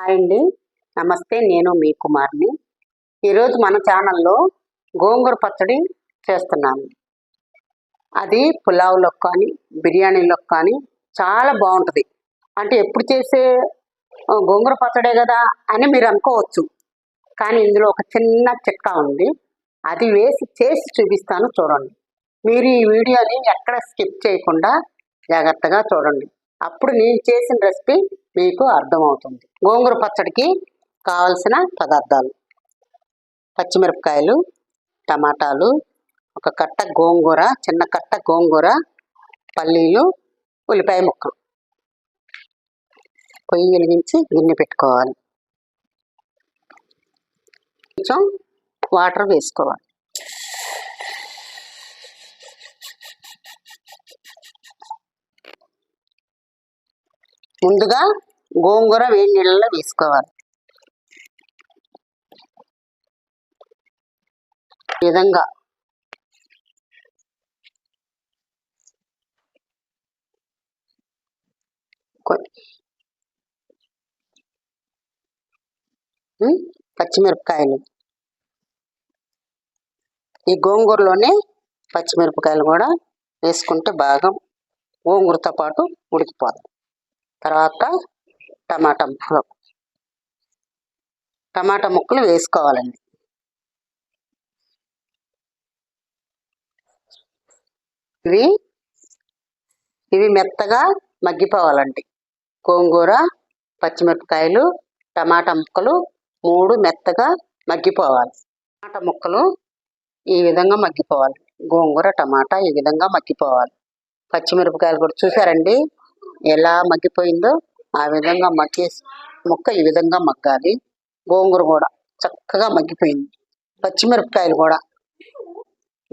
Hi అండి. నమస్తే నేను మీ కుమార్ని. ఈరోజు మన ఛానల్లో గోంగూర పచ్చడి చేస్తున్నాను. అది పులావ్లో కానీ బిర్యానీలో కానీ చాలా బాగుంటుంది. అంటే ఎప్పుడు చేసే గోంగూర పచ్చడే కదా అని మీరు అనుకోవచ్చు. కానీ ఇందులో ఒక చిన్న చిట్కా ఉంది. అది వేసి చేసి చూపిస్తాను చూడండి. మీరు ఈ వీడియోని ఎక్కడ స్కిప్ చేయకుండా జాగ్రత్తగా చూడండి. అప్పుడు నేను చేసిన రెసిపీ మీకు అర్థమవుతుంది. గోంగూర పచ్చడికి కావలసిన పదార్థాలు. పచ్చిమిరపకాయలు టమాటాలు ఒక కట్ట గోంగూర చిన్న కట్ట గోంగూర పల్లీలు ఉల్లిపాయ ముక్క. పొయ్యి వెలిగించి గిన్నె పెట్టుకోవాలి. కొంచెం వాటర్ వేసుకోవాలి. ముందుగా గోంగూర వేడి నీళ్ళలో వేసుకోవాలి. విధంగా పచ్చిమిరపకాయలు. ఈ గోంగూరలోనే పచ్చిమిరపకాయలు కూడా వేసుకుంటే బాగా గోంగూరతో పాటు ఉడికిపోతుంది తర్వాత టమాటా ముక్కలు. టమాటా ముక్కలు వేసుకోవాలండి. ఇవి ఇవి మెత్తగా మగ్గిపోవాలండి. గోంగూర పచ్చిమిరపకాయలు టమాటా ముక్కలు మూడు మెత్తగా మగ్గిపోవాలి. టమాటా ముక్కలు ఈ విధంగా మగ్గిపోవాలి. గోంగూర టమాటా ఈ విధంగా మగ్గిపోవాలి. పచ్చిమిరపకాయలు కూడా చూసారండి? ఎలా మగ్గిపోయిందో ఆ విధంగా మగ్గేసి ముక్క ఈ విధంగా మగ్గాలి. గోంగూర కూడా చక్కగా మగ్గిపోయింది. పచ్చిమిరపకాయలు కూడా.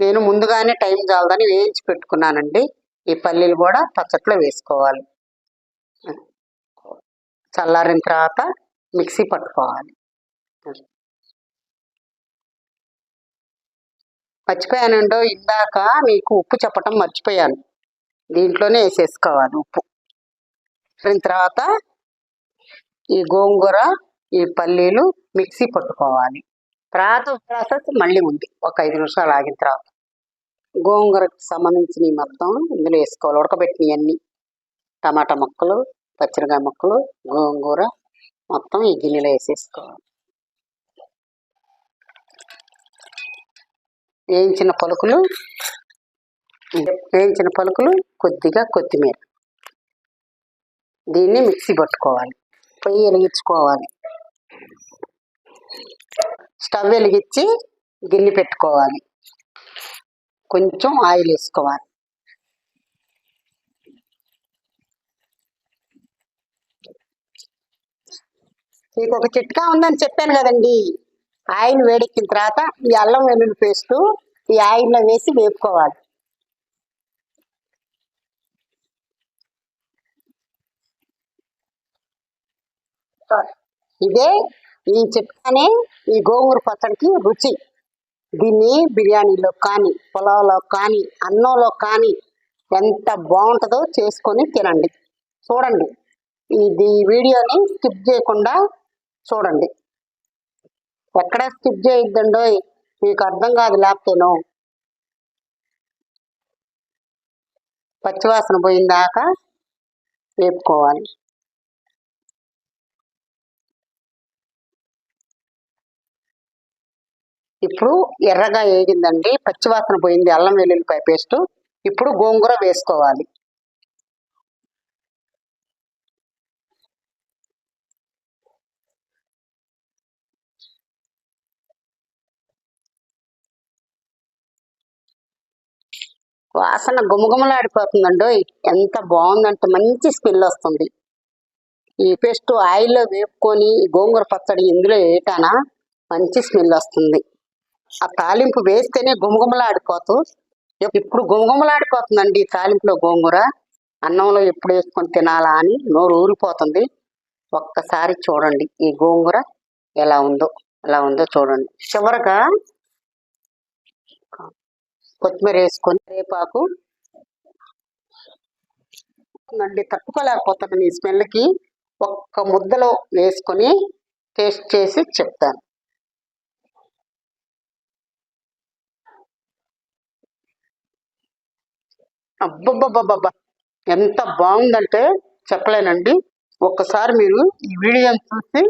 నేను ముందుగానే టైం చాలదని వేయించి పెట్టుకున్నానండి. ఈ పల్లీలు కూడా పచ్చట్లో వేసుకోవాలి. చల్లారిన తర్వాత మిక్సీ పట్టుకోవాలి. మర్చిపోయానండో ఇందాక మీకు ఉప్పు చెప్పటం మర్చిపోయాను. దీంట్లోనే వేసేసుకోవాలి ఉప్పు. వేసిన తర్వాత ఈ గోంగూర ఈ పల్లీలు మిక్సీ పట్టుకోవాలి. తర్వాత ప్రాసెస్ మళ్ళీ ఉంది. ఒక ఐదు నిమిషాలు ఆగిన తర్వాత. గోంగూరకు సంబంధించినవి మొత్తం ఇందులో వేసుకోవాలి. ఉడకబెట్టినవన్నీ టమాటా ముక్కలు పచ్చిమిరకాయ ముక్కలు గోంగూర మొత్తం ఈ గిన్నెలో వేసేసుకోవాలి. వేయించిన పలుకులు వేయించిన పలుకులు కొద్దిగా కొత్తిమీర. దీన్ని మిక్సీ పట్టుకోవాలి. పొయ్యి వెలిగించుకోవాలి. స్టవ్ వెలిగించి గిన్నె పెట్టుకోవాలి. కొంచెం ఆయిల్ వేసుకోవాలి. మీకు ఒక చిట్కా ఉందని చెప్పాను కదండి. ఆయిల్ వేడెక్కిన తర్వాత ఈ అల్లం వెల్లుల్లి పేస్ట్ ఈ ఆయిల్లో వేసి వేపుకోవాలి. ఇదే ఈ చిట్కానే ఈ గోంగూర పచ్చడికి రుచి. దీన్ని బిర్యానీలో కానీ పొలంలో కానీ అన్నంలో కానీ ఎంత బాగుంటుందో చేసుకొని తినండి. చూడండి. ఇది వీడియోని స్కిప్ చేయకుండా చూడండి. ఎక్కడ స్కిప్ చేయొద్దండో మీకు అర్థం కాదు లేకపోతేనో. పచ్చివాసన పోయిందాక వేపుకోవాలి. ఇప్పుడు ఎర్రగా వేగిందండి పచ్చివాసన పోయింది అల్లం వెల్లుల్లిపాయ పేస్ట్. ఇప్పుడు గోంగూర వేసుకోవాలి. వాసన గుమగుమలాడిపోతుందండి. ఎంత బాగుందంటే మంచి స్మెల్ వస్తుంది. ఈ పేస్ట్ ఆయిల్లో వేపుకొని గోంగూర పచ్చడి ఇందులో వేయటానా మంచి స్మెల్ వస్తుంది. ఆ తాలింపు వేస్తేనే గుమగుమలాడిపోతూ ఇప్పుడు గుమగుమలాడిపోతుందండి ఈ తాలింపులో గోంగూర. అన్నంలో ఎప్పుడు వేసుకొని తినాలా అని నోరు ఊరిపోతుంది. ఒక్కసారి చూడండి ఈ గోంగూర ఎలా ఉందో ఎలా ఉందో చూడండి. చివరగా కొత్తిమీర వేసుకొని రేపాకు అండి తట్టుకోలేకపోతాను ఈ స్మెల్కి. ఒక్క ముద్దలో వేసుకొని టేస్ట్ చేసి చెప్తాను. అబ్బబ్బబ్బబ్బబ్బా. ఎంత బాగుందంటే చెప్పలేనండి. ఒక్కసారి మీరు ఈ వీడియోని చూసి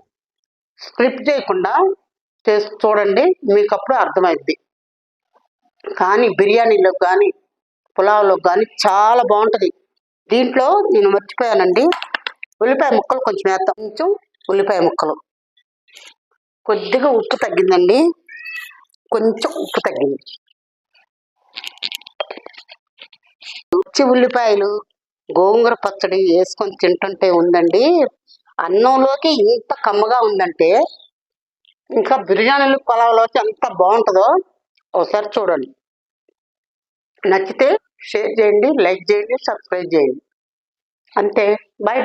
స్క్రిప్ట్ చేయకుండా చేసి చూడండి మీకు అప్పుడు అర్థమైద్ది. కానీ బిర్యానీలో కానీ పులావ్లో కానీ చాలా బాగుంటుంది. దీంట్లో నేను మర్చిపోయానండి. ఉల్లిపాయ ముక్కలు కొంచెం వేస్తాం కొంచెం ఉల్లిపాయ ముక్కలు. కొద్దిగా ఉప్పు తగ్గిందండి. కొంచెం ఉప్పు తగ్గింది. పచ్చి ఉల్లిపాయలు గోంగూర పచ్చడి వేసుకొని తింటుంటే ఉందండి. అన్నంలోకి ఇంత కమ్మగా ఉందంటే ఇంకా బిర్యానీలు పొలావులోకి ఎంత బాగుంటుందో ఒకసారి చూడండి. నచ్చితే షేర్ చేయండి లైక్ చేయండి సబ్స్క్రైబ్ చేయండి. అంతే. Bye bye